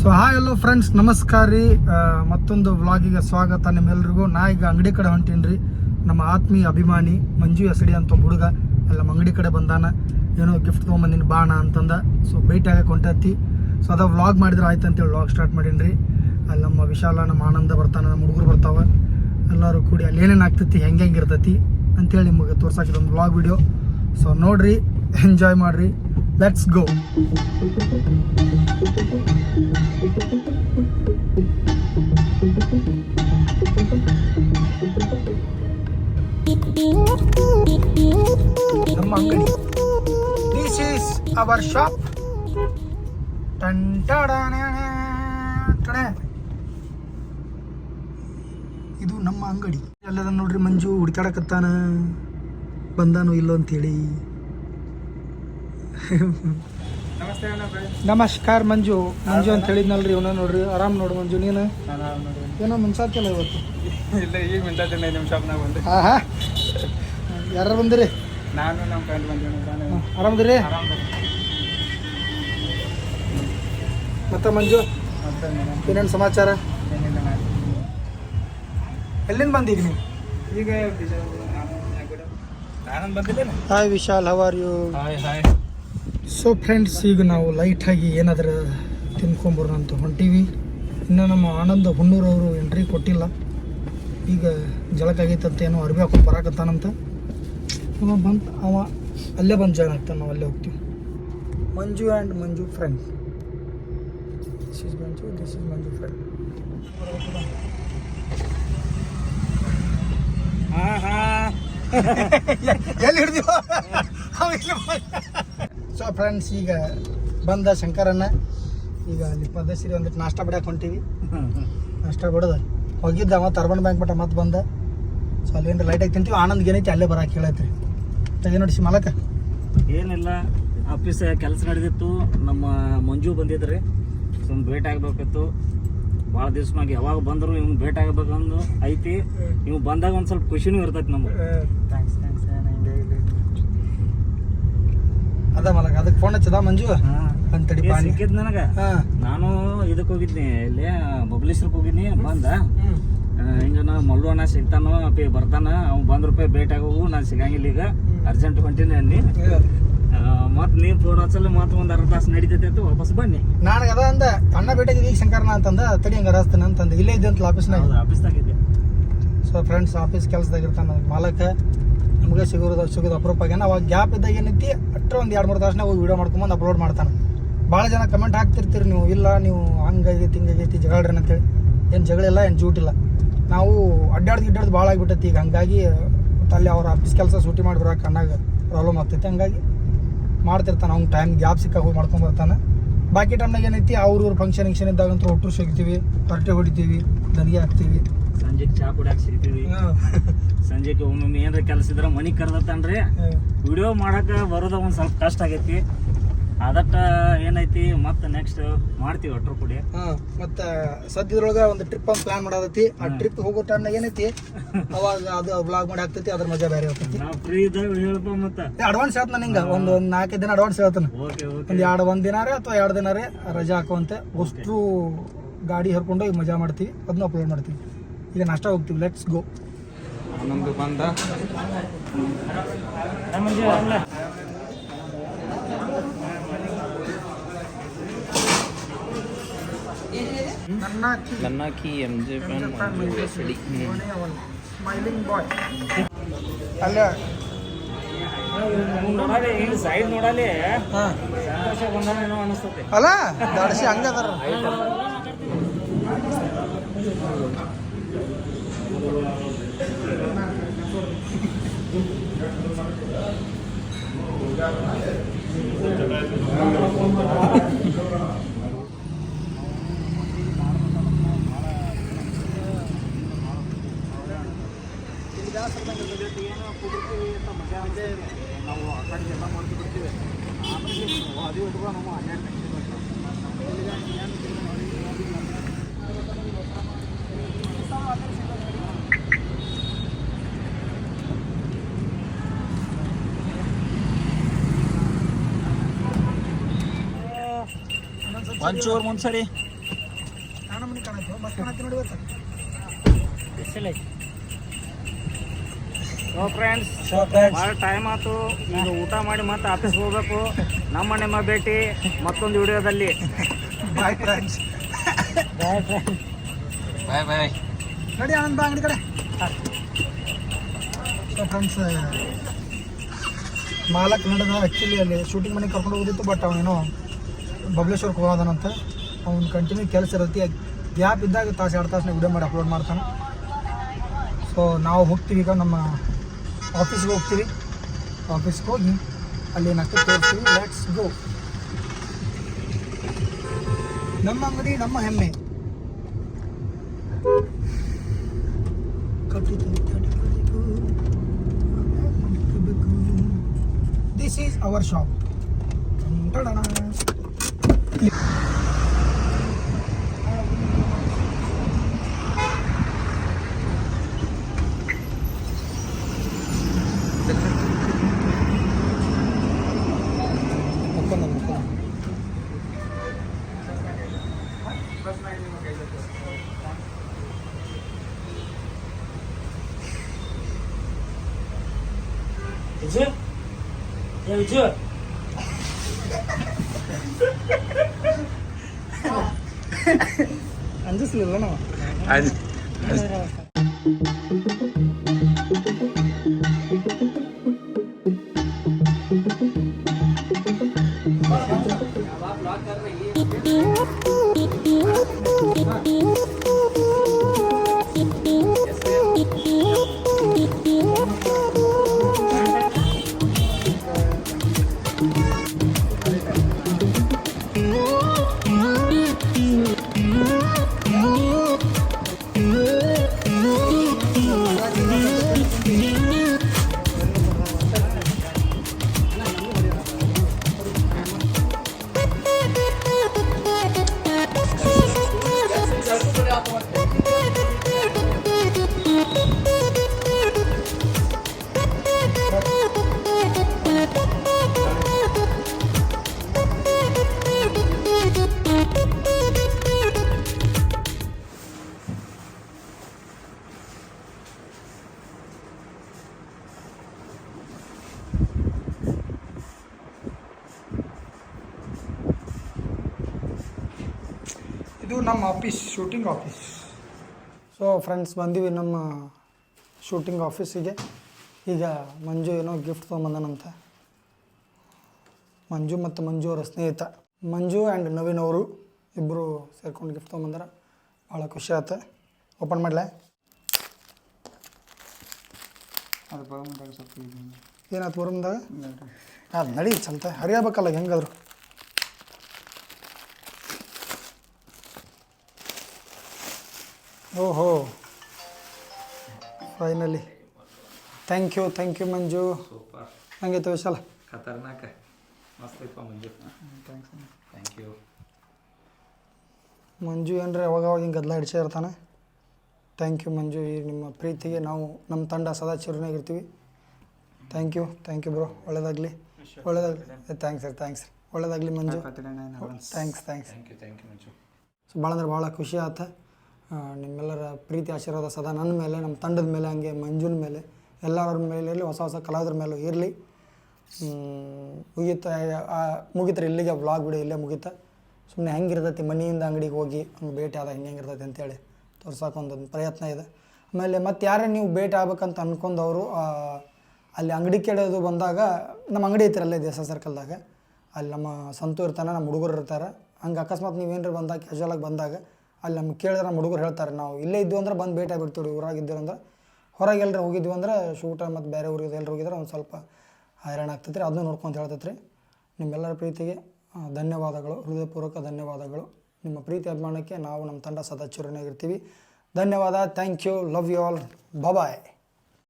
So hi ಎಲ್ಲೋ friends ನಮಸ್ಕಾರ ರೀ ಮತ್ತೊಂದು ವ್ಲಾಗಿಗೆ ಸ್ವಾಗತ ನಿಮ್ಮೆಲ್ರಿಗೂ. ನಾ ಈಗ ಅಂಗಡಿ ಕಡೆ ಹೊಂಟೀನಿ ರೀ ನಮ್ಮ ಆತ್ಮೀಯ ಅಭಿಮಾನಿ ಮಂಜು ಎಸಡಿ ಅಂತ ಒಬ್ಬ ಹುಡುಗ ಎಲ್ಲ ನಮ್ಮ ಅಂಗಡಿ ಕಡೆ ಬಂದಾನ. ಏನೋ ಗಿಫ್ಟ್ ತೊಗೊಂಬಂದಿನಿ, ಬಾಣ ಅಂತಂದ. ಸೊ ಭೇಟಿ ಆಗಕ್ಕೆ ಹೊಂಟತಿ. ಸೊ ಅದ ವ್ಲಾಗ್ ಮಾಡಿದ್ರೆ ಆಯ್ತು ಅಂತೇಳಿ ವ್ಲಾಗ್ ಸ್ಟಾರ್ಟ್ ಮಾಡೀನಿ ರೀ ಅಲ್ಲಿ ನಮ್ಮ ವಿಶಾಲ, ನಮ್ಮ ಆನಂದ ಬರ್ತಾನೆ, ನಮ್ಮ ಹುಡುಗರು ಬರ್ತಾವೆ. ಎಲ್ಲರೂ ಕೂಡಿ ಅಲ್ಲಿ ಏನೇನು ಆಗ್ತೈತಿ, ಹೆಂಗೆ ಹೆಂಗೆ ಇರ್ತೈತಿ ಅಂತೇಳಿ ನಿಮಗೆ ತೋರ್ಸಾಕಿದ ಒಂದು ವ್ಲಾಗ್ ವಿಡಿಯೋ ಸೊ ನೋಡ್ರಿ ಎಂಜಾಯ್ ಮಾಡ್ರಿ. ಲೆಟ್ಸ್ ಗೋ ನಮ್ಮ ಅಂಗಡಿ ದಿಸ್ ಈಸ್ ಅವರ್ ಶಾಪ್ ಇದು ನಮ್ಮ ಅಂಗಡಿ. ಎಲ್ಲದ ನೋಡ್ರಿ ಮಂಜು ಹುಡ್ಕಾಡಕತ್ತಾನ ಬಂದಾನು ಇಲ್ಲೋ ಅಂತೇಳಿ. ನಮಸ್ಕಾರ ಮಂಜು. ಮಂಜು ಅಂತ ಹೇಳಿದ್ನಲ್ರಿ ಇವನ ನೋಡ್ರಿ. ಆರಾಮ್ ನೋಡು ಮಂಜು ನೀನು? ಏನೋ ಮುನ್ಸಾತಿಲ್ಲ ಇವತ್ತು? ಇಲ್ಲ ಈಗ ಮಿಂಟಾತೀನಿ ನಿಮ್ಮ ಶಾಪ್ನಾಗ ಬಂದೆ. ಹಾ ಹಾ ಯಾರು ಬಂದಿರಿ? ನಾನು ನಮ್ಮ ಫ್ರೆಂಡ್ ಬಂದೇನೆ ಆರಾಮದಿರಿ? ಆರಾಮ್ ಮತ್ತೆ ಮಂಜು? ಏನೇನು ಸಮಾಚಾರ? ಎಲ್ಲಿಂದ ಬಂದೀಗ ನೀವು? ಈಗ hi Vishal how are you hi hi. So friends ಈಗ ನಾವು ಲೈಟಾಗಿ ಏನಾದರೂ ತಿನ್ಕೊಂಬರೋಣ ಅಂತ ಹೊಂಟೀವಿ. ಇನ್ನು ನಮ್ಮ ಆನಂದ ಹುಣ್ಣೂರು ಅವರು ಎಂಟ್ರಿ ಕೊಟ್ಟಿಲ್ಲ. ಈಗ ಜಳಕಾಗೈತಂತ ಏನೋ ಅರ್ಬಿ ಹಾಕೊಂಡು ಬರಾಕತ್ತಾನಂತ. ಅವ ಬಂತ ಅವ ಅಲ್ಲೇ ಬಂದು ಜಾಯ್ನ್ ಆಗ್ತಾನೆ ನಾವು ಅಲ್ಲೇ ಹೋಗ್ತೀವಿ. Manju and Manju friend this is Manju this is Manju friend ಹಾಂ ಹಾಂ ಎಲ್ಲಿ ಹಿಡ್ದೀವ ಸೊ ಫ್ರೆಂಡ್ಸ್ ಈಗ ಬಂದ ಶಂಕರಣ್ಣ ಈಗ ಅಲ್ಲಿ ಪದಸಿರಿ ಒಂದಿಟ್ಟು ನಾಷ್ಟ ಬಿಡಕ್ಕೆ ಹೊಂಟೀವಿ ನಾಷ್ಟ ಬಿಡೋದು. ಹೋಗಿದ್ದ ಅವ ತರ್ಬನ್ ಬ್ಯಾಂಕ್ ಮಟ್ಟ ಮತ್ತೆ ಬಂದ. ಸೊ ಅಲ್ಲಿ ಏನ್ರಿ ಲೈಟಾಗಿ ತಿಂತೀವಿ. ಆನಂದ್ ಏನೈತಿ ಅಲ್ಲೇ ಬರಕ್ಕೆ ಹೇಳೈತ್ರಿ. ಏನು ನೋಡಿಸಿ ಮಲಕ? ಏನಿಲ್ಲ ಆಫೀಸ್ ಕೆಲಸ ನಡೆದಿತ್ತು. ನಮ್ಮ ಮಂಜು ಬಂದಿದ್ರಿ. ಒಂದು ಭೇಟಿ ಆಗಬೇಕಿತ್ತು ಭಾಳ ದಿವ್ಸ ಮ್ಯಾಗ ಯಾವಾಗ ಬಂದರೂ ಇವ್ನು ಭೇಟಿ ಆಗಬೇಕಂದು ಐತಿ. ನೀವು ಬಂದಾಗ ಒಂದು ಸ್ವಲ್ಪ ಖುಷಿನೂ ಇರ್ತೈತಿ ನಮ್ಗೆ. ಮಲಕ. ಅದಕ್ಕೆ ಫೋನ್ ಹಚ್ಚದ ಮಂಜು? ಅಂತಡಿ ಪಾನಿ. ಸಿಕ್ಕಿದ್ ನನಗ? ನಾನು ಇದಕ್ಕೆ ಹೋಗಿದ್ನಿ ಇಲ್ಲಿ ಬಬ್ಲೇಶ್ವರಕ್ಕೆ ಹೋಗಿದ್ನಿ ಬಂದ. ಹಿಂಗ ನಾ ಮಲ್ಲೋಣ ಸಿಗ್ತಾನೋ ಅಪ್ಪಿ ಬರ್ತಾನ ಅವ್ನು ಬಂದ್ ರೂಪಾಯಿ ಭೇಟಿ ಆಗೋವು ನಾನು ಸಿಗಂಗಿಲ್ಲ ಈಗ. ಅರ್ಜೆಂಟ್ ಹೊಂಟಿನಿ ಅನ್ನಿ ಮತ್ತೆ ನೀ ಫೋನ್ ಹಚ್ಚಲ್ಲ ಮತ್ತೆ ಒಂದು ಅರ್ಧ ತಾಸು ನಡೀತೈತೆ ಅಂತ ವಾಪಸ್ ಬನ್ನಿ. ನನಗೆ ಅದ ಅಂದ ಅಣ್ಣ ಭೇಟಿಗೆ ಈಗ ಶಂಕರನ ಅಂತಂದ ತಡಿ ಹಂಗ ರಾಸ್ತಾನ ಅಂತಂದ. ಇಲ್ಲೇ ಇದ್ದಂತ ಆಫೀಸ್ನಾಗ ಆಫೀಸ್ ಆಫೀಸ್ದಾಗಿದ್ದೆ ಸೊ ಫ್ರೆಂಡ್ಸ್ ಆಫೀಸ್ ಕೆಲಸದಾಗ ಇರ್ತಾನೆ ಮಾಲಕ. ನಮಗೆ ಸಿಗೋದು ಸಿಗೋದು ಅಪರೂಪ ಆಗ್ಯಾನ ಅವಾಗ ಗ್ಯಾಪ್ ಇದ್ದಾಗ ಏನೈತಿ, ಅಟ್ರ ಒಂದು ಎರಡು, ಮೂರು ತಾಸನಾಗ ಹೋಗಿ ವಿಡಿಯೋ ಮಾಡ್ಕೊಂಬಂದು ಅಪ್ಲೋಡ್ ಮಾಡ್ತಾನೆ. ಭಾಳ ಜನ ಕಮೆಂಟ್ ಹಾಕ್ತಿರ್ತೀರಿ ನೀವು, ಇಲ್ಲ ನೀವು ಹಂಗಾಗೈತಿ, ಹಿಂಗಾಗೈತಿ, ಜಗಳಡ್ರಿ ಅಂತೇಳಿ ಏನು ಜಗಳಿಲ್ಲ ಏನು ಜೂಟಿಲ್ಲ ನಾವು ಅಡ್ಡಾಡ್ದು ಗಿಡ್ಡಾಡ್ದು ಭಾಳ ಆಗಿಬಿಟ್ಟೈತಿ. ಈಗ ಹಂಗಾಗಿ ಅಲ್ಲಿ ಅವ್ರ ಆಫೀಸ್ ಕೆಲಸ ಸೂಟಿ ಮಾಡಿ ಕಣ್ಣಾಗ ಪ್ರಾಬ್ಲಮ್ ಆಗ್ತೈತಿ. ಹಂಗಾಗಿ ಮಾಡ್ತಿರ್ತಾನೆ. ಅವ್ನು ಟೈಮ್ ಗ್ಯಾಪ್ ಸಿಕ್ಕಾಗ ಹೋಗಿ ಮಾಡ್ಕೊಂಬರ್ತಾನೆ ಬಾಕಿ ಟೈಮ್ನಾಗ ಏನೈತಿ, ಅವ್ರ ಫಂಕ್ಷನ್ ಗಿಂಕ್ಷನ್ ಇದ್ದಾಗಂತೂ ಒಟ್ಟು ಸಿಗ್ತೀವಿ, ತರಟೆ ಹೊಡಿತೀವಿ ದನಿಗೆ ಹಾಕ್ತೀವಿ. ಸಂಜೆಗೆ ಚಾ ಕುಡಿಯಾಕ ಸಿಗ್ತೀವಿ ಸಂಜೆಗೆ ಒಮ್ಮೊಮ್ಮೆ ಏನಾರ ಕೆಲಸ ಇದ್ರೆ ಮನಿಗೆ ಕರೆದತ್ತನ್ರಿ. ವಿಡಿಯೋ ಮಾಡಕ್ಕೆ ಬರೋದ ಒಂದು ಸ್ವಲ್ಪ ಕಷ್ಟ ಆಗೈತಿ. ಅದಟ್ಟ ಏನೈತಿ ಮತ್ತೆ ನೆಕ್ಸ್ಟ್ ಮಾಡ್ತೀವಿ ಒಟ್ರು ಕುಡಿ. ಹಾಂ ಮತ್ತು ಸದ್ಯದೊಳಗೆ ಒಂದು ಟ್ರಿಪ್ ಒಂದು ಪ್ಲಾನ್ ಮಾಡೋದೈತಿ ಆ ಟ್ರಿಪ್ ಹೋಗೋ ಟೈಮ್ ಏನೈತಿ? ಅವಾಗ ಅದು ಬ್ಲಾಗ್ ಮಾಡಿ ಆಗ್ತೈತಿ ಅದ್ರ ಮಜಾ ಬೇರೆ ಆಗ್ತೈತಿ ನಾವು ಫ್ರೀ ಇದ್ದಾಗ ಹೇಳ್ಪ ಮತ್ತೆ. ಅಡ್ವಾನ್ಸ್ ಹೇಳ್ತಾನೆ ನಿಂಗೆ. ಒಂದು ಒಂದು ನಾಲ್ಕೈದು ದಿನ ಅಡ್ವಾನ್ಸ್ ಹೇಳ್ತಾನೆ. ಓಕೆ ಒಂದು ಎರಡು ಒಂದು ದಿನಾರೇ ಅಥವಾ ಎರಡು ದಿನಾರೇ ರಜಾ ಹಾಕುವಂತೆ. ಅಷ್ಟು ಗಾಡಿ ಹರ್ಕೊಂಡು ಮಜಾ ಮಾಡ್ತೀವಿ. ಅದನ್ನ ಅಪ್ಲೋಡ್ ಮಾಡ್ತೀವಿ. ಈಗ ನಾಷ್ಟ ಹೋಗ್ತೀವಿ. ಲೆಟ್ಸ್ ಗೋ ನಮ್ದು ಬಂದ. ನನ್ನ ಲನ್ನಾಕಿ ಎಂ ಜೆ ಸ್ಮೈಲಿಂಗ್ ಬಾಯ್ ಅಲ್ಲೇ ನೋಡಲಿ ಇಲ್ಲಿ ಸೈಡ್ ನೋಡಲಿ ಹಾಂ ಸಂತೋಷ ಬಂದಾನೇನೋ ಅನಿಸ್ತತಿ ಅಲ್ಲ ದಡ್ಸಿ ಹಂಗೆ ಅದಾರ ನಾವು ಆ ಕಡೆ ಎಲ್ಲ ಮಾಡ್ತಿರ್ತೀವಿ ಆಮೇಲೆ ಅದು ಇಟ್ಕೊಂಡು ನಾವು ಹನ್ನೆರಡು ಒಂಚೂರು ಮುಂದ್ಸರಿ. ನಾನು ಮನೆ ಕಾಣತ್ತೆ ಬಸ್ ಕಾಣತ್ತೆ ನೋಡಿ ಇವತ್ತು ಸೊ ಫ್ರೆಂಡ್ಸ್ ಭಾಳ ಟೈಮ್ ಆಯ್ತು. ಈಗ ಊಟ ಮಾಡಿ ಮತ್ತೆ ಆಫೀಸ್ಗೆ ಹೋಗ್ಬೇಕು. ನಮ್ಮ ನಿಮ್ಮ ಭೇಟಿ ಮತ್ತೊಂದು ವಿಡಿಯೋದಲ್ಲಿ. Bye friends bye friends bye ಬಾಯ್ ನಡಿ ಆನಂದ್ ಬಾ ಅಂಗಡಿ ಕಡೆ. ಸೊ ಫ್ರೆಂಡ್ಸ್ ಮಾಲಕ್ ನಡೆದ ಆ್ಯಕ್ಚುಲಿ ಅಲ್ಲಿ ಶೂಟಿಂಗ್ ಮನೆಗೆ ಕರ್ಕೊಂಡು ಹೋಗಿತ್ತು ಬಟ್ ಅವನೇನೋ ಬಬಲೇಶ್ವರ್ಗೆ ಹೋಗೋದನಂತ ಅವ್ನು ಕಂಟಿನ್ಯೂ ಕೆಲಸ ಇರುತ್ತೆ. ಗ್ಯಾಪ್ ಇದ್ದಾಗ ತಾಸು, ಎರಡು ತಾಸನ್ನ ವಿಡಿಯೋ ಮಾಡಿ ಅಪ್ಲೋಡ್ ಮಾಡ್ತಾನೆ. ಸೊ ನಾವು ಹೋಗ್ತೀವಿ ಈಗ ನಮ್ಮ ಆಫೀಸ್ಗೆ ಹೋಗ್ತೀವಿ. ಆಫೀಸ್ಗೆ ಹೋಗಿ ಅಲ್ಲಿ ಏನಾಗ್ತದೆ ತೋರಿಸ್ತೀವಿ. ಲೆಟ್ಸ್ ಗೋ ನಮ್ಮ ಅಂಗಡಿ, ನಮ್ಮ ಹೆಮ್ಮೆ. This is our shop Viju Viju അഞ്ച് സിലണോ അഞ്ച് ನಮ್ಮ office shooting office so friends ಬಂದೀವಿ ನಮ್ಮ ಶೂಟಿಂಗ್ ಆಫೀಸಿಗೆ ಈಗ ಮಂಜು ಏನೋ ಗಿಫ್ಟ್ ತೊಗೊಂಬಂದನಂತ. ಮಂಜು ಮತ್ತು ಮಂಜು ಅವರ ಸ್ನೇಹಿತ. ಮಂಜು ಆ್ಯಂಡ್ ನವೀನ್ ಅವರು ಇಬ್ಬರು ಸೇರ್ಕೊಂಡು ಗಿಫ್ಟ್ ತೊಗೊಂಬಂದಾರ. ಭಾಳ ಖುಷಿ ಆಯ್ತು ಓಪನ್ ಮಾಡಲೆ? ಅದು ಸ್ವಲ್ಪ ಏನಾಯ್ತು ಬರೋಮ್ದಾಗ ನೋಡ್ರಿ. ಅದು ನಡಿ ಚಲ್ತ ಹರಿಯಬೇಕಲ್ಲ ಹೆಂಗಾದ್ರು? ಓಹೋ. Finally thank you thank you Manju. Super ಹಂಗೆ ವಿಶಾಲ ಖತರ್ನಾಕ. ಮಸ್ತ್ ಐತಪ್ಪ Manju. Thanks thank you Manju ಏನ್ರಿ ಅವಾಗ ಅವಾಗ ಹಿಂಗೆ ಗದ್ದಲ ಹಿಡ್ಸೇ ಇರ್ತಾನೆ? Thank you Manju. ಈ ನಿಮ್ಮ ಪ್ರೀತಿಗೆ ನಾವು ನಮ್ಮ ತಂಡ ಸದಾ ಚಿರನಾಗಿರ್ತೀವಿ. Thank you thank you bro ಒಳ್ಳೇದಾಗಲಿ. ಒಳ್ಳೇದಾಗಲಿ. ಥ್ಯಾಂಕ್ಸ್ ಸರ್ ಥ್ಯಾಂಕ್ಸ್ ಒಳ್ಳೇದಾಗಲಿ Manju. Thanks thanks thank you thank you Manju. So ಭಾಳ ಅಂದ್ರೆ ಭಾಳ ಖುಷಿ ಆತ. ನಿಮ್ಮೆಲ್ಲರ ಪ್ರೀತಿ, ಆಶೀರ್ವಾದ ಸದಾ ನನ್ನ ಮೇಲೆ, ನಮ್ಮ ತಂಡದ ಮೇಲೆ, ಹಂಗೆ ಮಂಜುನ ಮೇಲೆ ಎಲ್ಲರ ಮೇಲೆ ಇರಲಿ ಹೊಸ ಹೊಸ ಕಲಾವಿದರ ಮೇಲೂ ಇರಲಿ. ಮುಗಿತ ಮುಗಿತರೆ, ಇಲ್ಲಿಗೆ ವ್ಲಾಗ್ ವಿಡಿಯೋ ಇಲ್ಲೇ ಮುಗಿತ. ಸುಮ್ಮನೆ ಹೆಂಗಿರ್ತೈತಿ, ಮನೆಯಿಂದ ಅಂಗಡಿಗೆ ಹೋಗಿ ಹಂಗೆ ಭೇಟಿ ಆದಾಗ ಹೆಂಗೆ ಹೆಂಗಿರ್ತೈತಿ ಅಂತೇಳಿ ತೋರ್ಸೋಕೆ ಒಂದೊಂದು ಪ್ರಯತ್ನ ಇದೆ. ಆಮೇಲೆ ಮತ್ತೆ ಯಾರೇ ನೀವು ಭೇಟಿ ಆಗ್ಬೇಕಂತ ಅನ್ಕೊಂಡವರು ಅಲ್ಲಿ ಅಂಗಡಿ ಕೇಳೋದು ಬಂದಾಗ, ನಮ್ಮ ಅಂಗಡಿ ಐತಿರಲ್ಲ ಅಲ್ಲೇ ದೇಸ ಸರ್ಕಲ್ದಾಗ ಅಲ್ಲಿ ನಮ್ಮ ಸಂತು ಇರ್ತಾನೆ ನಮ್ಮ ಹುಡುಗರು ಇರ್ತಾರೆ. ಹಂಗೆ ಅಕಸ್ಮಾತ್ ನೀವೇನಾರು ಬಂದಾಗ ಕ್ಯಾಶುವಲಾಗಿ ಬಂದಾಗ ಅಲ್ಲಿ ನಮ್ಗೆ ಕೇಳಿದ್ರೆ ನಮ್ಮ ಹುಡುಗರು ಹೇಳ್ತಾರೆ, ನಾವು ಇಲ್ಲೇ ಇದ್ದು ಅಂದ್ರೆ ಬಂದು ಭೇಟಿ ಆಗಿಬಿಡ್ತೀವಿ ಊರಾಗ ಅಂದ್ರೆ. ಹೊರಗೆ ಎಲ್ಲರೂ ಹೋಗಿದ್ವಿ ಅಂದ್ರೆ ಶೂಟ ಮತ್ತು ಬೇರೆ ಊರಿಗೆ ಎಲ್ಲರೂ ಹೋಗಿದ್ರೆ ಒಂದು ಸ್ವಲ್ಪ ಹೈರಾಣ ಆಗ್ತೈತೆ ರೀ ಅದನ್ನೂ ನೋಡ್ಕೊಂತ ಹೇಳ್ತೈತೆ ರೀ ನಿಮ್ಮೆಲ್ಲರ ಪ್ರೀತಿಗೆ ಧನ್ಯವಾದಗಳು. ಹೃದಯಪೂರ್ವಕ ಧನ್ಯವಾದಗಳು. ನಿಮ್ಮ ಪ್ರೀತಿ ಅಭಿಮಾನಕ್ಕೆ ನಾವು ನಮ್ಮ ತಂಡ ಸದಾ ಚಿರನಾಗಿರ್ತೀವಿ ಧನ್ಯವಾದ. Thank you. Love you all. Bye